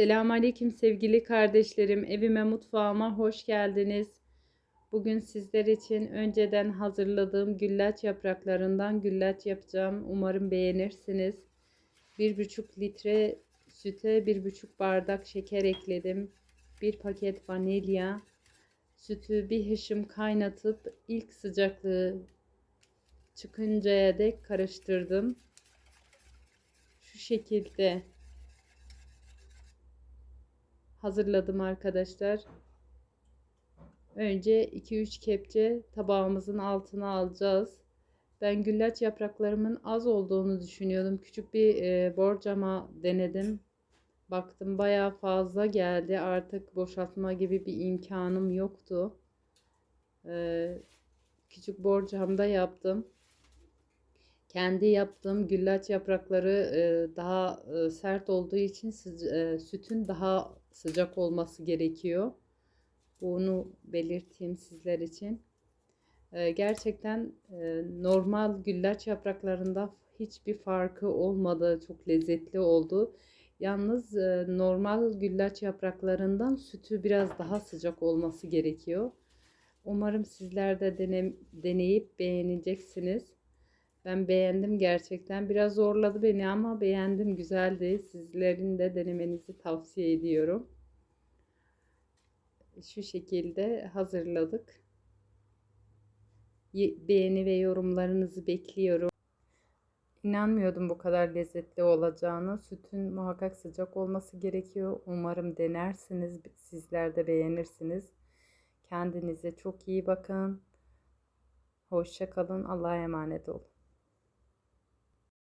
Selamünaleyküm sevgili kardeşlerim. Evime mutfağıma hoş geldiniz. Bugün sizler için önceden hazırladığım güllaç yapraklarından güllaç yapacağım. Umarım beğenirsiniz. 1,5 litre süte 1,5 bardak şeker ekledim. 1 paket vanilya. Sütü bir hışım kaynatıp ilk sıcaklığı çıkıncaya dek karıştırdım. Şu şekilde hazırladım arkadaşlar. Önce 2-3 kepçe tabağımızın altına alacağız. Ben güllaç yapraklarımın az olduğunu düşünüyordum. Küçük bir e, borcama denedim. Baktım bayağı fazla geldi. Artık boşaltma gibi bir imkanım yoktu. E, küçük borcamda yaptım. Kendi yaptığım güllaç yaprakları e, daha e, sert olduğu için sıca- e, sütün daha sıcak olması gerekiyor. Bunu belirteyim sizler için. E, gerçekten e, normal güllaç yapraklarında hiçbir farkı olmadı. Çok lezzetli oldu. Yalnız e, normal güllaç yapraklarından sütü biraz daha sıcak olması gerekiyor. Umarım sizler de dene- deneyip beğeneceksiniz. Ben beğendim gerçekten. Biraz zorladı beni ama beğendim. Güzeldi. Sizlerin de denemenizi tavsiye ediyorum. Şu şekilde hazırladık. Beğeni ve yorumlarınızı bekliyorum. İnanmıyordum bu kadar lezzetli olacağını. Sütün muhakkak sıcak olması gerekiyor. Umarım denersiniz. Sizler de beğenirsiniz. Kendinize çok iyi bakın. Hoşça kalın. Allah'a emanet olun.